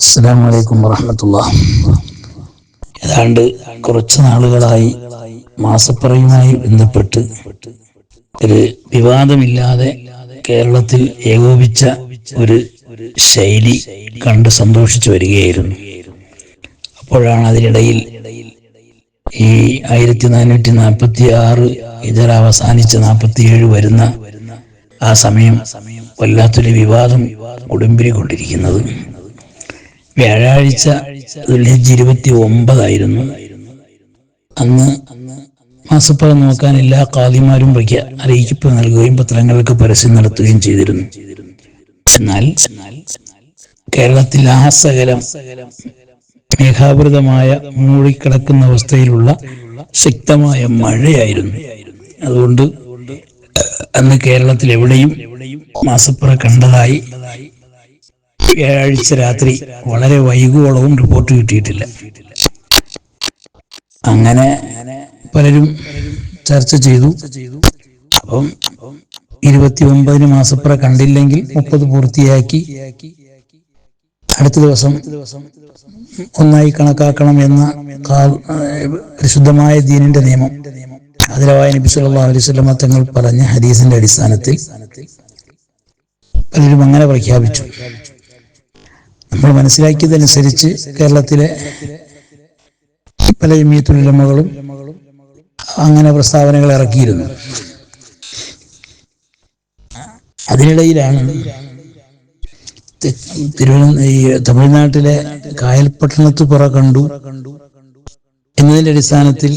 അസ്സാം വലൈക്കും വറഹമത്തുള്ള. ഏതാണ്ട് കുറച്ച് നാളുകളായി മാസപ്പറയുമായി ബന്ധപ്പെട്ട് ഒരു വിവാദമില്ലാതെ കേരളത്തിൽ ഏകോപിച്ച ഒരു ശൈലി കണ്ട് സന്തോഷിച്ചു വരികയായിരുന്നു. അപ്പോഴാണ് അതിനിടയിൽ ഈ ആയിരത്തി നാനൂറ്റി നാൽപ്പത്തി ആറ് ഇതര അവസാനിച്ച് നാൽപ്പത്തിയേഴ് വരുന്ന ആ സമയം വല്ലാത്തൊരു വിവാദം കൊടുമ്പിരി കൊണ്ടിരിക്കുന്നത്. വ്യാഴാഴ്ച ദുൽഹജ്ജ് ഇരുപത്തി ഒമ്പതായിരുന്നു അന്ന് മാസപ്പുറം നോക്കാൻ എല്ലാ കാദിമാരും പ്രഖ്യ അറിയിപ്പ് നൽകുകയും പത്രങ്ങൾക്ക് പരസ്യം നടത്തുകയും ചെയ്തിരുന്നു. എന്നാൽ കേരളത്തിൽ ആ സകലം മേഘാവൃതമായ മൂടിക്കിടക്കുന്ന അവസ്ഥയിലുള്ള ശക്തമായ മഴയായിരുന്നു. അതുകൊണ്ട് അന്ന് കേരളത്തിൽ എവിടെയും മാസപ്പുറ കണ്ടതായി വ്യാഴാഴ്ച രാത്രി വളരെ വൈകുവോളവും റിപ്പോർട്ട് കിട്ടിയിട്ടില്ല. അങ്ങനെ പലരും ചർച്ച ചെയ്തു. അപ്പം ഇരുപത്തി ഒമ്പതിന് മാസപ്പുറ കണ്ടില്ലെങ്കിൽ മുപ്പത് പൂർത്തിയാക്കി. അടുത്ത ദിവസം ഒന്നായി കണക്കാക്കണം എന്ന പരിശുദ്ധമായ ദീനിന്റെ നിയമം. അതിലവായ നബി സല്ലല്ലാഹു അലൈഹി വസല്ലമ തങ്ങൾ പറഞ്ഞ ഹദീസിന്റെ അടിസ്ഥാനത്തിൽ പലരും അങ്ങനെ പ്രഖ്യാപിച്ചു. നമ്മൾ മനസ്സിലാക്കിയതനുസരിച്ച് കേരളത്തിലെ പല ജമീത്തുലമകളും അങ്ങനെ പ്രസ്താവനകൾ ഇറക്കിയിരുന്നു. അതിനിടയിലാണ് തി- തിരുവന ഈ തമിഴ്നാട്ടിലെ കായൽപട്ടണത്ത് പുറ കണ്ടു എന്നതിന്റെ അടിസ്ഥാനത്തിൽ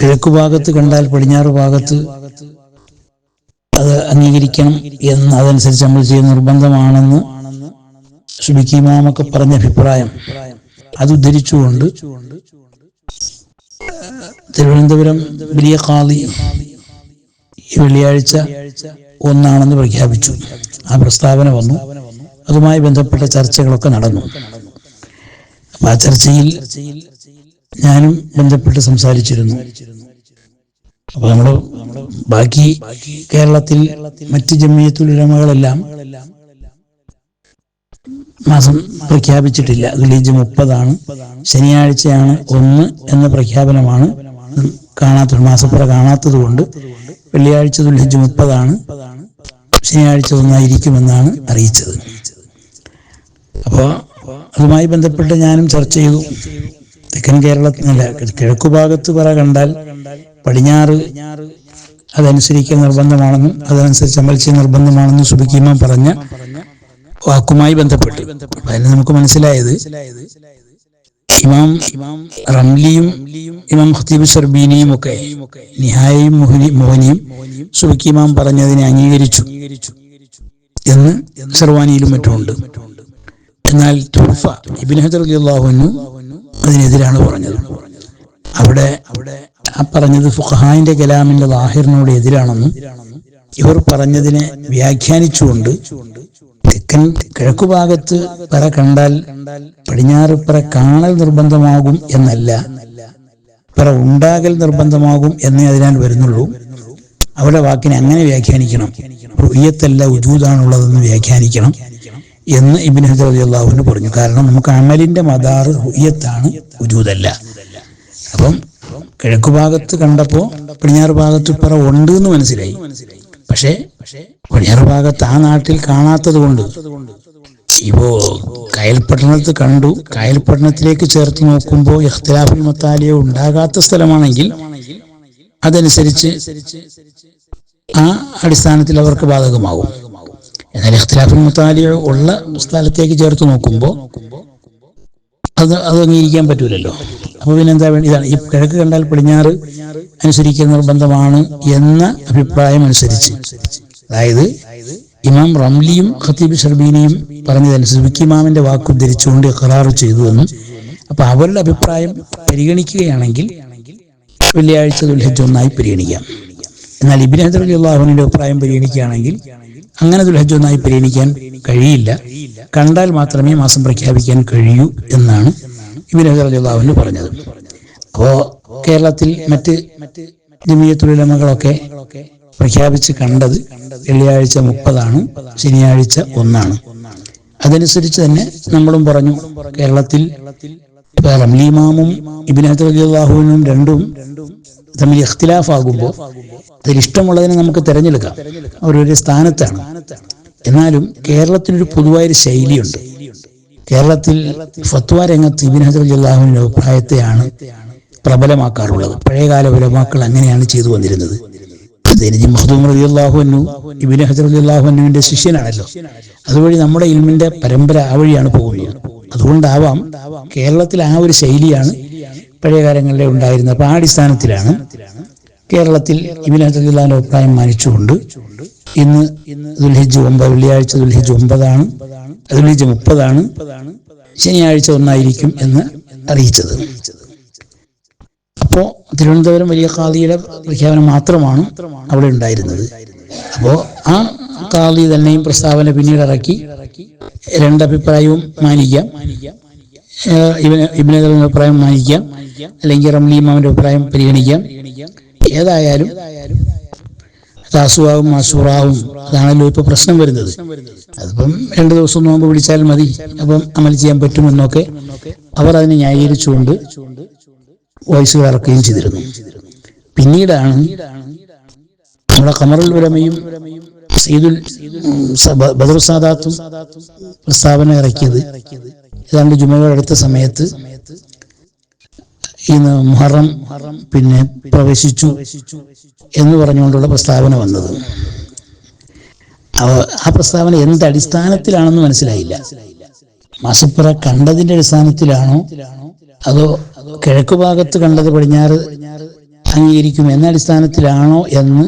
കിഴക്കു ഭാഗത്ത് കണ്ടാൽ പടിഞ്ഞാറ് ഭാഗത്ത് അംഗീകരിക്കണം എന്ന് അതനുസരിച്ച് നമ്മൾ ചെയ്യുന്ന നിർബന്ധമാണെന്ന് ഷുബിക്കിമാമൊക്കെ പറഞ്ഞ അഭിപ്രായം. അത് ഉദ്ധരിച്ചുകൊണ്ട് തിരുവനന്തപുരം വലിയ കാളി ഈ വെള്ളിയാഴ്ച ഒന്നാണെന്ന് പ്രഖ്യാപിച്ചു. ആ പ്രസ്താവന വന്നു. അതുമായി ബന്ധപ്പെട്ട ചർച്ചകളൊക്കെ നടന്നു. ആ ചർച്ചയിൽ ഞാനും ബന്ധപ്പെട്ട് സംസാരിച്ചിരുന്നു. അപ്പൊ നമ്മൾ ബാക്കി കേരളത്തിൽ മറ്റ് ജമിയത്തുൽ ഉലമകളെല്ലാം മാസം പ്രഖ്യാപിച്ചിട്ടില്ല. ദുലീജ് മുപ്പതാണ്. ശനിയാഴ്ചയാണ് ഒന്ന് എന്ന പ്രഖ്യാപനമാണ് കാണാത്ത മാസപ്പുറ കാണാത്തത് കൊണ്ട് വെള്ളിയാഴ്ച ദുൽഹജ്ജ് മുപ്പതാണ്. ശനിയാഴ്ച ഒന്നായിരിക്കുമെന്നാണ് അറിയിച്ചത്. അപ്പോൾ അതുമായി ബന്ധപ്പെട്ട് ഞാനും ചർച്ച ചെയ്തു. തെക്കൻ കേരളത്തിനല്ല കിഴക്കു ഭാഗത്ത് പറ കണ്ടാൽ പടിഞ്ഞാറ് അതനുസരിക്കാൻ നിർബന്ധമാണെന്നും അതനുസരിച്ച് അമൽ ചെയ്യാൻ നിർബന്ധമാണെന്നും സുബിക്കീമ പറഞ്ഞ വാക്കുമായി ബന്ധപ്പെട്ട്. അതിന് നമുക്ക് മനസ്സിലായത് ഇമാം ഇമാം റംലിയും ഇമാം ഖത്തീബ് സർബീനിയും ഒക്കെ നിഹായും മോഹിനി മോഹനിയും സുബിക്കിമാം പറഞ്ഞതിനെ അംഗീകരിച്ചു എന്ന് സർവാനിയിലും മറ്റുമുണ്ട്. എന്നാൽ അതിനെതിരാണ് പറഞ്ഞത്. അവിടെ അവിടെ ആ പറഞ്ഞത് ഫുഖഹായിന്റെ കലാമിന്റെ ലാഹിറിനോട് എതിരാണെന്നും ഇവർ പറഞ്ഞതിനെ വ്യാഖ്യാനിച്ചുകൊണ്ട് തെക്കൻ കിഴക്കുഭാഗത്ത് പറ കണ്ടാൽ പടിഞ്ഞാറ് പറ കാണൽ നിർബന്ധമാകും എന്നല്ല. പറ ഉണ്ടാകൽ നിർബന്ധമാകും എന്നേ അതിനാൽ വരുന്നുള്ളൂ. അവരുടെ വാക്കിനെ അങ്ങനെ വ്യാഖ്യാനിക്കണം. റുയ്യത്തല്ല ഉജൂദാണുള്ളതെന്ന് വ്യാഖ്യാനിക്കണം എന്ന് ഇബിൻ ഹജർ അലി അള്ളാഹുവിന് പറഞ്ഞു. കാരണം നമുക്ക് അമലിന്റെ മദാർ റുയ്യത്താണ് ഉജൂദല്ല. അപ്പം കിഴക്കു ഭാഗത്ത് കണ്ടപ്പോ പടിഞ്ഞാറ് ഭാഗത്ത് ഇപ്പറ ഉണ്ട് എന്ന് മനസ്സിലായി. പക്ഷേ പടിഞ്ഞാറ് ഭാഗത്ത് ആ നാട്ടിൽ കാണാത്തത് കൊണ്ട് ഇപ്പോ കയൽപട്ടണത്ത് കണ്ടു. കയൽപട്ടണത്തിലേക്ക് ചേർത്ത് നോക്കുമ്പോൾ ഇഖ്തിലാഫുൽ മത്താലിയ ഉണ്ടാകാത്ത സ്ഥലമാണെങ്കിൽ അതനുസരിച്ച് ആ അടിസ്ഥാനത്തിൽ അവർക്ക് ബാധകമാകും. എന്നാൽ ഇഖ്തിലാഫുൽ മുത്താലിയ ഉള്ള സ്ഥലത്തേക്ക് ചേർത്ത് നോക്കുമ്പോൾ അത് അത് അംഗീകരിക്കാൻ പറ്റൂലല്ലോ. അപ്പൊ പിന്നെ വേണ്ടി? ഇതാണ് ഈ കിഴക്ക് കണ്ടാൽ പടിഞ്ഞാറ് അനുസരിക്കുന്ന നിർബന്ധമാണ് എന്ന അഭിപ്രായം അനുസരിച്ച്. അതായത് ഇമാം റംലിയും ഖത്തീബ് ഷർബീനിയും പറഞ്ഞതനുസരിച്ച് വിക്കിമാമിന്റെ വാക്ക് ഉദ്ധരിച്ചുകൊണ്ട് കറാറ് എന്നും. അപ്പൊ അവരുടെ അഭിപ്രായം പരിഗണിക്കുകയാണെങ്കിൽ വെള്ളിയാഴ്ച ദുൽഹജ് ഒന്നായി പരിഗണിക്കാം. എന്നാൽ ഇബിൻ ഹജർ അലി അള്ളാഹുവിന്റെ അഭിപ്രായം പരിഗണിക്കുകയാണെങ്കിൽ അങ്ങനെ ദുൽഹജ് ഒന്നായി പരിഗണിക്കാൻ കഴിയില്ല. കണ്ടാൽ മാത്രമേ മാസം പ്രഖ്യാപിക്കാൻ കഴിയൂ എന്നാണ് ഇബിൻ ഹജർ അലി അള്ളാഹുവിന് പറഞ്ഞത്. അപ്പോ കേരളത്തിൽ മറ്റ് ജമീയത്തുലമകളൊക്കെ പ്രഖ്യാപിച്ച് കണ്ടത് വെള്ളിയാഴ്ച മുപ്പതാണ് ശനിയാഴ്ച ഒന്നാണ്. അതനുസരിച്ച് തന്നെ നമ്മളും പറഞ്ഞു കേരളത്തിൽ റംലീമാമും റംലീമാമും ഇബിനാഹുവിനും രണ്ടും തമ്മിൽ ഇഖ്തിലാഫ് ആകുമ്പോൾ അതിൽ ഇഷ്ടമുള്ളതിനെ നമുക്ക് തിരഞ്ഞെടുക്കാം. അവരൊരു സ്ഥാനത്താണ്. എന്നാലും കേരളത്തിനൊരു പൊതുവായൊരു ശൈലിയുണ്ട്. കേരളത്തിൽ ഫത്വ രംഗത്ത് ഇബിൻ ഹജർ അള്ളാഹുവിന്റെ അഭിപ്രായത്തെയാണ് പ്രബലമാക്കാറുള്ളത്. പഴയകാല ഉലമാക്കൾ അങ്ങനെയാണ് ചെയ്തു വന്നിരുന്നത്. ദൈനജി മഹദൂം ഹജർ ശിഷ്യനാണല്ലോ. അതുവഴി നമ്മുടെ ഇൽമിന്റെ പരമ്പര ആ വഴിയാണ് പോകുന്നത്. അതുകൊണ്ടാവാം കേരളത്തിൽ ആ ഒരു ശൈലിയാണ് പഴയ കാലങ്ങളിലെ ഉണ്ടായിരുന്നത്. അപ്പൊ ആ അടിസ്ഥാനത്തിലാണ് കേരളത്തിൽ ഇബിൻ അഭിപ്രായം മാനിച്ചുകൊണ്ട് ഇന്ന് ദുൽഹിജ് ഒമ്പത് വെള്ളിയാഴ്ച ദുൽഹിജ് ഒമ്പതാണ് ദുൽഹിജ് മുപ്പതാണ് ശനിയാഴ്ച ഒന്നായിരിക്കും എന്ന് അറിയിച്ചത്. അപ്പോ തിരുവനന്തപുരം വലിയ കാളിയുടെ പ്രഖ്യാപനം മാത്രമാണ് അവിടെ ഉണ്ടായിരുന്നത്. അപ്പോ ആ കാളി തന്നെയും പ്രസ്താവന പിന്നീട് ഇറക്കി. രണ്ടഭിപ്രായവും മാനിക്കാം. ഇബിനെ അഭിപ്രായം മാനിക്കാം. അല്ലെങ്കിൽ റംലി ഇമാമിന്റെ അഭിപ്രായം പരിഗണിക്കാം. ഏതായാലും റാസുവാവും മാസൂറാവും അതാണല്ലോ ഇപ്പൊ പ്രശ്നം വരുന്നത്. അതിപ്പം രണ്ടു ദിവസം നോമ്പ് വിളിച്ചാൽ മതി. അപ്പം അമൽ ചെയ്യാൻ പറ്റുമെന്നൊക്കെ അവർ അതിനെ ന്യായീകരിച്ചുകൊണ്ട് വോയിസ് ഇറക്കുകയും ചെയ്തിരുന്നു. പിന്നീടാണ് നമ്മുടെ കമറുൽ ഉലമയും സീദുൽ ബദർ സാദാത്തും പ്രസ്താവന ഇറക്കിയത്. ഏതാണ്ട് ജുമകൾ അടുത്ത സമയത്ത് ഇന്ന് മുഹറം പിന്നെ പ്രവേശിച്ചു എന്ന് പറഞ്ഞുകൊണ്ടുള്ള പ്രസ്താവന വന്നത്. ആ പ്രസ്താവന എന്ത് അടിസ്ഥാനത്തിലാണെന്ന് മനസ്സിലായില്ല. മാസപ്പുറ കണ്ടതിന്റെ അടിസ്ഥാനത്തിലാണോ? അതോ കിഴക്ക് ഭാഗത്ത് കണ്ടത് പടിഞ്ഞാറ് അംഗീകരിക്കും എന്ന അടിസ്ഥാനത്തിലാണോ എന്ന്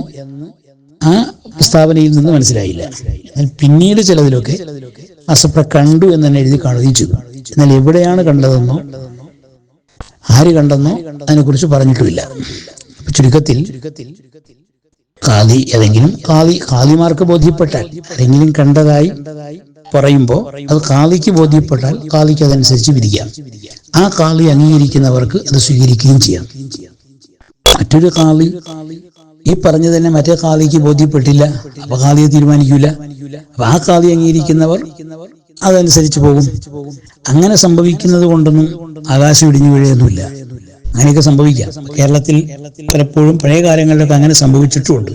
ആ പ്രസ്താവനയിൽ നിന്ന് മനസ്സിലായില്ല. എന്നാൽ പിന്നീട് ചിലതിലൊക്കെ മാസപ്പുറ കണ്ടു എന്ന് തന്നെ എഴുതി കാണുകയും ചെയ്തു. എന്നാൽ എവിടെയാണ് കണ്ടതെന്നോ ആര് കണ്ടെന്നോ അതിനെക്കുറിച്ച് പറഞ്ഞിട്ടുമില്ല. ചുരുക്കത്തിൽ കാതി ഏതെങ്കിലും കാതി കാതിമാർക്ക് ബോധ്യപ്പെട്ടാൽ ആരെങ്കിലും കണ്ടതായി പറയുമ്പോൾ അത് കാളിക്ക് ബോധ്യപ്പെട്ടാൽ കാളിക്ക് അതനുസരിച്ച് വിധിക്കാം. ആ കാളി അംഗീകരിക്കുന്നവർക്ക് അത് സ്വീകരിക്കുകയും ചെയ്യാം. മറ്റൊരു കാളി ഈ പറഞ്ഞു തന്നെ മറ്റേ കാളിക്ക് ബോധ്യപ്പെട്ടില്ല. അപ്പൊ കാളിയെ തീരുമാനിക്കൂല. അപ്പൊ ആ കാളി അംഗീകരിക്കുന്നവർ അതനുസരിച്ച് പോകും. അങ്ങനെ സംഭവിക്കുന്നത് കൊണ്ടൊന്നും ആകാശം ഇടിഞ്ഞു വീഴുകയൊന്നുമില്ല അങ്ങനെയൊക്കെ സംഭവിക്കാം. കേരളത്തിൽ പലപ്പോഴും പഴയ കാലങ്ങളിലൊക്കെ അങ്ങനെ സംഭവിച്ചിട്ടുമുണ്ട്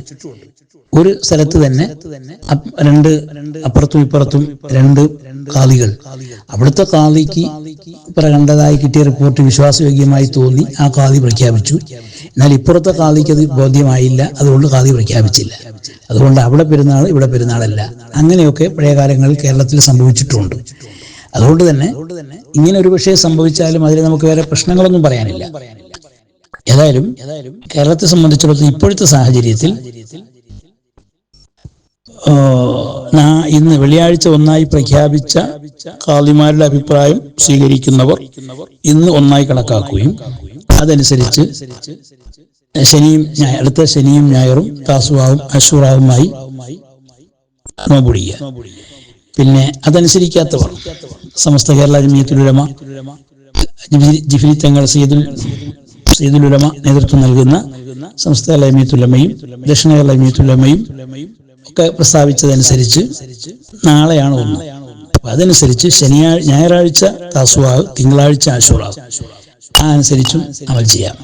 ഒരു സ്ഥലത്ത് തന്നെ രണ്ട് അപ്പുറത്തും ഇപ്പുറത്തും രണ്ട് കാളികൾ. അവിടുത്തെ ഇപ്പറ കണ്ടതായി കിട്ടിയ റിപ്പോർട്ട് വിശ്വാസയോഗ്യമായി തോന്നി. ആ കാളി പ്രഖ്യാപിച്ചു. എന്നാൽ ഇപ്പുറത്തെ അത് ബോധ്യമായില്ല. അതുകൊണ്ട് കാതി പ്രഖ്യാപിച്ചില്ല. അതുകൊണ്ട് അവിടെ പെരുന്നാൾ ഇവിടെ പെരുന്നാളല്ല. അങ്ങനെയൊക്കെ പഴയ കാലങ്ങളിൽ കേരളത്തിൽ സംഭവിച്ചിട്ടുണ്ട്. അതുകൊണ്ട് തന്നെ ഇങ്ങനെ ഒരു പക്ഷേ സംഭവിച്ചാലും അതിൽ നമുക്ക് വേറെ പ്രശ്നങ്ങളൊന്നും പറയാനില്ല. ഏതായാലും കേരളത്തെ സംബന്ധിച്ചിടത്തോളം ഇപ്പോഴത്തെ സാഹചര്യത്തിൽ ഇന്ന് വെള്ളിയാഴ്ച ഒന്നായി പ്രഖ്യാപിച്ച കാതിമാരുടെ അഭിപ്രായം സ്വീകരിക്കുന്നവർ ഇന്ന് ഒന്നായി കണക്കാക്കുകയും അതനുസരിച്ച് ശനിയും അടുത്ത ശനിയും ഞായറും താസുവാവും അശൂറാവുമായി നോമ്പുടിക്കുക പിന്നെ അതനുസരിക്കാത്തവർ സമസ്ത കേരള ജമിയത്തുലമ ജിഫിലി തങ്ങൾ സീതുൽ സീദുലുലമ നേതൃത്വം നൽകുന്ന സംസ്ഥ കേരള ജമിയത്തുലമയും ദക്ഷിണ കേരള ജമിയത്തുലമയും ഒക്കെ പ്രസ്താവിച്ചതനുസരിച്ച് നാളെയാണ് ഒന്ന്. അതനുസരിച്ച് ശനിയാഴ്ച ഞായറാഴ്ച താസുവാവ് തിങ്കളാഴ്ച ആശുറാവ് അനുസരിച്ചും അമൽ ചെയ്യാം.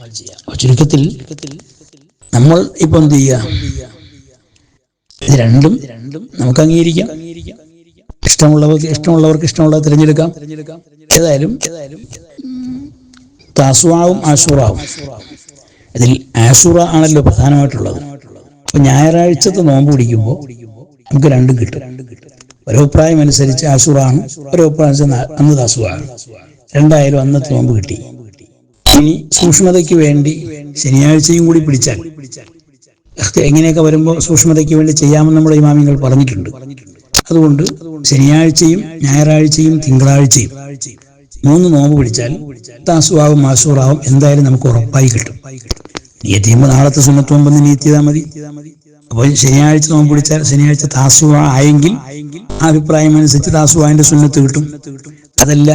ചുരുക്കത്തിൽ നമ്മൾ ഇപ്പൊ എന്ത് ചെയ്യുക ഇത് രണ്ടും നമുക്ക് അംഗീകരിക്കാം. ഇഷ്ടമുള്ളവർക്ക് ഇഷ്ടമുള്ളവർക്ക് ഇഷ്ടമുള്ളത് തിരഞ്ഞെടുക്കാം. ഏതായാലും താസുവാവും ആഷൂറാവും ഇതിൽ ആഷൂറ ആണല്ലോ പ്രധാനമായിട്ടുള്ളത്. അപ്പൊ ഞായറാഴ്ചത്തെ നോമ്പ് പിടിക്കുമ്പോൾ നമുക്ക് രണ്ടും കിട്ടും. ഒരഭിപ്രായം അനുസരിച്ച് ആഷൂറാണ് ഒരഭിപ്രായം അനുസരിച്ച് അന്ന് താസുവാണ് രണ്ടായാലും അന്നത്തെ നോമ്പ് കിട്ടി. ഇനി സൂക്ഷ്മതയ്ക്ക് വേണ്ടി ശനിയാഴ്ചയും കൂടി പിടിച്ചാൽ എങ്ങനെയൊക്കെ വരുമ്പോൾ സൂക്ഷ്മതയ്ക്ക് വേണ്ടി ചെയ്യാമെന്ന് നമ്മുടെ ഇമാമിങ്ങൾ പറഞ്ഞിട്ടുണ്ട്. അതുകൊണ്ട് ശനിയാഴ്ചയും ഞായറാഴ്ചയും തിങ്കളാഴ്ചയും മൂന്ന് നോമ്പ് പിടിച്ചാൽ താസുവാവും മാസൂറാവും എന്തായാലും നമുക്ക് ഉറപ്പായി കിട്ടും. നീയത്ത് ചെയ്യുമ്പോൾ നാളത്തെ സുന്നത്ത് നോമ്പെന്ന് നീ മതി. അപ്പോൾ ശനിയാഴ്ച നോമ്പ് പിടിച്ചാൽ ശനിയാഴ്ച താസുവ ആയെങ്കിൽ ആ അഭിപ്രായം അനുസരിച്ച് താസുവാന്റെ സുന്നത്ത് കിട്ടും. അതല്ല.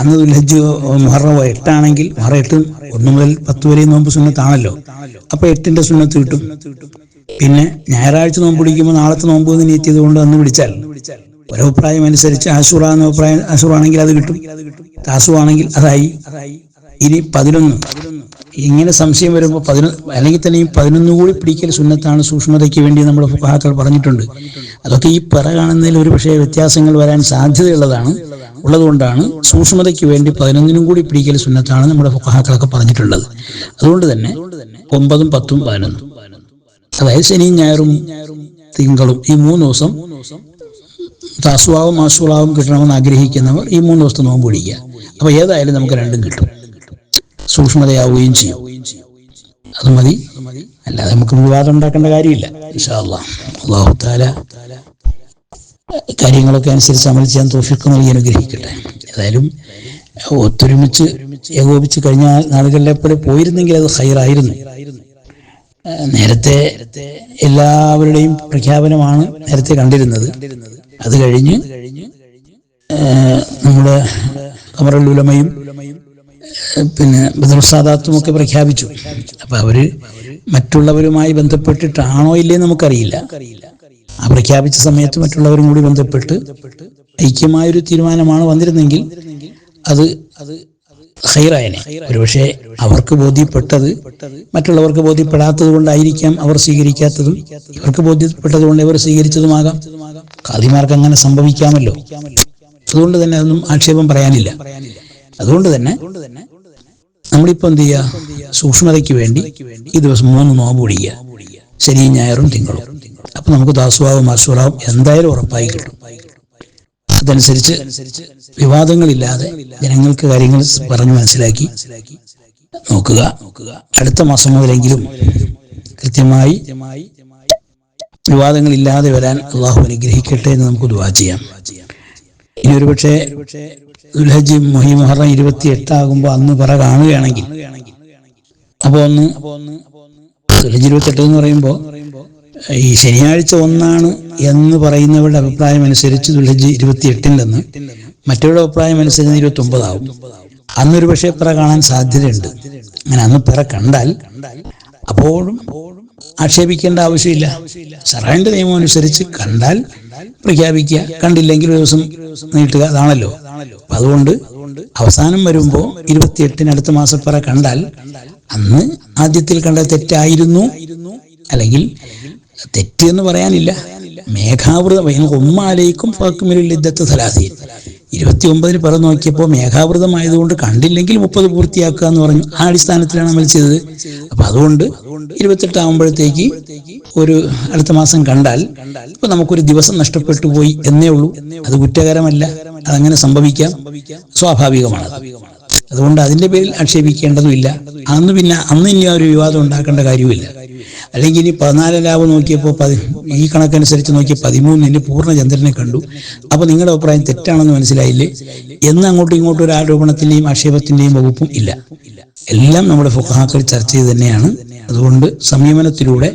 അന്ന് ദുൽഹജ്ജ് മുഹറം എട്ടാണെങ്കിൽ മുഹറ എട്ട് ഒന്ന് മുതൽ പത്ത് വരെ നോമ്പ് സുന്നത്താണല്ലോ. അപ്പൊ എട്ടിന്റെ സുന്നത്ത് കിട്ടും. പിന്നെ ഞായറാഴ്ച നോമ്പ് പിടിക്കുമ്പോൾ നാളത്തെ നോമ്പ് എന്ന് നീറ്റ് ചെയ്തുകൊണ്ട് അന്ന് പിടിച്ചാൽ. ഒരഭിപ്രായം അനുസരിച്ച് ആശുറ എന്ന അഭിപ്രായം ആശുറ ആണെങ്കിൽ അത് കിട്ടും. താസു ആണെങ്കിൽ അതായി. ഇനി പതിനൊന്ന്. ഇങ്ങനെ സംശയം വരുമ്പോൾ പതിനൊന്ന് അല്ലെങ്കിൽ തന്നെ ഈ പതിനൊന്ന് കൂടി പിടിക്കൽ സുന്നത്താണ് സൂക്ഷ്മതയ്ക്ക് വേണ്ടി നമ്മുടെ ഫുഹാക്കൾ പറഞ്ഞിട്ടുണ്ട്. അതൊക്കെ ഈ പിറ കാണുന്നതിൽ ഒരു പക്ഷേ വ്യത്യാസങ്ങൾ വരാൻ സാധ്യതയുള്ളതാണ്. ഉള്ളതുകൊണ്ടാണ് സൂക്ഷ്മതയ്ക്ക് വേണ്ടി പതിനൊന്നിനും കൂടി പിടിക്കൽ സുന്നത്താണ് നമ്മുടെ ഫുഹാക്കളൊക്കെ പറഞ്ഞിട്ടുള്ളത്. അതുകൊണ്ട് തന്നെ ഒമ്പതും പത്തും പതിനൊന്നും. അതായത് ശനിയും ഞായറും തിങ്കളും ഈ മൂന്ന് ദിവസം താസുവാവും മാസുവാവും കിട്ടണമെന്ന് ആഗ്രഹിക്കുന്നവർ ഈ മൂന്ന് ദിവസത്തെ നോമ്പ് പിടിക്കുക. അപ്പോൾ ഏതായാലും നമുക്ക് രണ്ടും കിട്ടും. സൂക്ഷ്മതയാവുകയും ചെയ്യും. അത് മതി. അല്ലാതെ നമുക്ക് വിവാദം ഉണ്ടാക്കേണ്ട കാര്യമില്ല. ഇൻഷാ അള്ളാഹ് അല്ലാഹു താല കാര്യങ്ങളൊക്കെ അനുസരിച്ച് അമൽ ചെയ്യാൻ തോഫിക്ക് നൽകി അനുഗ്രഹിക്കട്ടെ. ഏതായാലും ഒത്തൊരുമിച്ച് ഏകോപിച്ച് കഴിഞ്ഞ നാളുകളിലെ പോലെ പോയിരുന്നെങ്കിൽ അത് ഹൈറായിരുന്നു. നേരത്തെ എല്ലാവരുടെയും പ്രഖ്യാപനമാണ് നേരത്തെ കണ്ടിരുന്നത്. അത് കഴിഞ്ഞ് നമ്മുടെ കമറുലുലമയും പിന്നെ ബദർസാദാത്തും ഒക്കെ പ്രഖ്യാപിച്ചു. അപ്പൊ അവർ മറ്റുള്ളവരുമായി ബന്ധപ്പെട്ടിട്ടാണോ ഇല്ലേ നമുക്കറിയില്ല. ആ പ്രഖ്യാപിച്ച സമയത്ത് മറ്റുള്ളവരും കൂടി ബന്ധപ്പെട്ട് ഐക്യമായൊരു തീരുമാനമാണ് വന്നിരുന്നെങ്കിൽ അത് അത് ഹൈറായനെ ഒരുപക്ഷെ അവർക്ക് ബോധ്യപ്പെട്ടത് മറ്റുള്ളവർക്ക് ബോധ്യപ്പെടാത്തത് കൊണ്ടായിരിക്കാം അവർ സ്വീകരിക്കാത്തതും ഇവർക്ക് ബോധ്യപ്പെട്ടത് കൊണ്ട് ഇവർ സ്വീകരിച്ചതുമാകാം. കാതിമാർക്ക് അങ്ങനെ സംഭവിക്കാമല്ലോ. അതുകൊണ്ട് തന്നെ അതൊന്നും ആക്ഷേപം പറയാനില്ല. അതുകൊണ്ട് തന്നെ നമ്മളിപ്പോ എന്ത് ചെയ്യുക സൂക്ഷ്മതയ്ക്ക് വേണ്ടി ഈ ദിവസം മൂന്ന് നോമ്പ് പിടിക്കുക. ശനിയും ഞായറും തിങ്കളും. അപ്പൊ നമുക്ക് ദാസുവാവും മാസുറാവും എന്തായാലും ഉറപ്പായി കിട്ടും. അതനുസരിച്ച് വിവാദങ്ങളില്ലാതെ ജനങ്ങൾക്ക് കാര്യങ്ങൾ പറഞ്ഞു മനസ്സിലാക്കി നോക്കുക. അടുത്ത മാസം മുതലെങ്കിലും കൃത്യമായി വിവാദങ്ങളില്ലാതെ വരാൻ അള്ളാഹു അനുഗ്രഹിക്കട്ടെ എന്ന് നമുക്ക് ദുവാ ചെയ്യാം. ഇനി ഒരുപക്ഷെ ദുൽഹജ് മൊഹി മൊഹറ ഇരുപത്തി എട്ടാകുമ്പോൾ അന്ന് പറ കാണുകയാണെങ്കിൽ. അപ്പോ ഒന്ന് ദുൽഹജ് ഇരുപത്തെട്ട് എന്ന് പറയുമ്പോൾ ഈ ശനിയാഴ്ച ഒന്നാണ് എന്ന് പറയുന്നവരുടെ അഭിപ്രായം അനുസരിച്ച് ദുൽഹജ് ഇരുപത്തി എട്ടിന്റെന്ന് മറ്റവരുടെ അഭിപ്രായം അനുസരിച്ച് ഇരുപത്തി ഒമ്പതാവും അന്നൊരു പക്ഷേ പിറ കാണാൻ സാധ്യതയുണ്ട്. അങ്ങനെ അന്ന് പിറ കണ്ടാൽ അപ്പോഴും ആക്ഷേപിക്കേണ്ട ആവശ്യമില്ല. സറാന്റെ നിയമം അനുസരിച്ച് കണ്ടാൽ പ്രഖ്യാപിക്കുക. കണ്ടില്ലെങ്കിൽ ഒരു ദിവസം നീട്ടുക. അതാണല്ലോ. അതുകൊണ്ട് അവസാനം വരുമ്പോ ഇരുപത്തിയെട്ടിന് അടുത്ത മാസപ്പിറ കണ്ടാൽ അന്ന് ആദ്യത്തിൽ കണ്ട തെറ്റായിരുന്നു. അല്ലെങ്കിൽ തെറ്റ് എന്ന് പറയാനില്ല. മേഘാവൃതം ഉമ്മാലയിക്കും ഫാക്കുമിലിദ്ദത്ത് സലാസീൻ ഇരുപത്തി ഒമ്പതിൽ പിറ നോക്കിയപ്പോൾ മേഘാവൃതമായതുകൊണ്ട് കണ്ടില്ലെങ്കിൽ മുപ്പത് പൂർത്തിയാക്കുക എന്ന് പറഞ്ഞു. ആ അടിസ്ഥാനത്തിലാണ് നമ്മൾ ചെയ്തത്. അപ്പൊ അതുകൊണ്ട് ഇരുപത്തെട്ടാകുമ്പോഴത്തേക്ക് ഒരു അടുത്ത മാസം കണ്ടാൽ ഇപ്പൊ നമുക്കൊരു ദിവസം നഷ്ടപ്പെട്ടു പോയി എന്നേ ഉള്ളൂ. അത് കുറ്റകരമല്ല. അതങ്ങനെ സംഭവിക്കാം. സ്വാഭാവികമാണ്. അതുകൊണ്ട് അതിന്റെ പേരിൽ ആക്ഷേപിക്കേണ്ടതുമില്ല. അന്ന് പിന്നെ അന്ന് ഇനി ആ ഒരു വിവാദം ഉണ്ടാക്കേണ്ട കാര്യമില്ല അല്ലെങ്കിൽ ഇനി പതിനാല് ലാവ് നോക്കിയപ്പോൾ ഈ കണക്കനുസരിച്ച് നോക്കി പതിമൂന്ന് പതിമൂന്നിന് പൂർണ ചന്ദ്രനെ കണ്ടു. അപ്പൊ നിങ്ങളുടെ അഭിപ്രായം തെറ്റാണെന്ന് മനസ്സിലായില്ലേ? എന്ന് അങ്ങോട്ടും ഇങ്ങോട്ടും ഒരു ആരോപണത്തിന്റെയും ആക്ഷേപത്തിന്റെയും വകുപ്പും ഇല്ല. എല്ലാം നമ്മുടെ ഫുഹാക്കൾ ചർച്ച ചെയ്ത് തന്നെയാണ്. അതുകൊണ്ട് സംയമനത്തിലൂടെ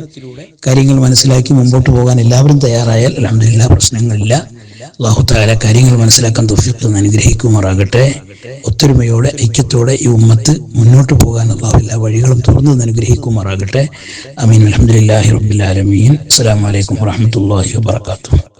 കാര്യങ്ങൾ മനസ്സിലാക്കി മുമ്പോട്ട് പോകാൻ എല്ലാവരും തയ്യാറായാൽ അല്ലാണ്ട് എല്ലാ പ്രശ്നങ്ങളില്ല. അള്ളാഹു കാര്യങ്ങൾ മനസ്സിലാക്കാൻ തൊഫിക്ക് അനുഗ്രഹിക്കുമാറാകട്ടെ. ഒത്തൊരുമയോടെ ഐക്യത്തോടെ ഈ ഉമ്മത്ത് മുന്നോട്ട് പോകാൻ എല്ലാ വഴികളും തുറന്നു അനുഗ്രഹിക്കുമാറാകട്ടെ. അമീൻ. അലഹമുല്ലാഹി റബ്ബിലാലമീൻ അസ്സാം വലൈക്കും വാഹമത്തല്ലാഹി വാത്തു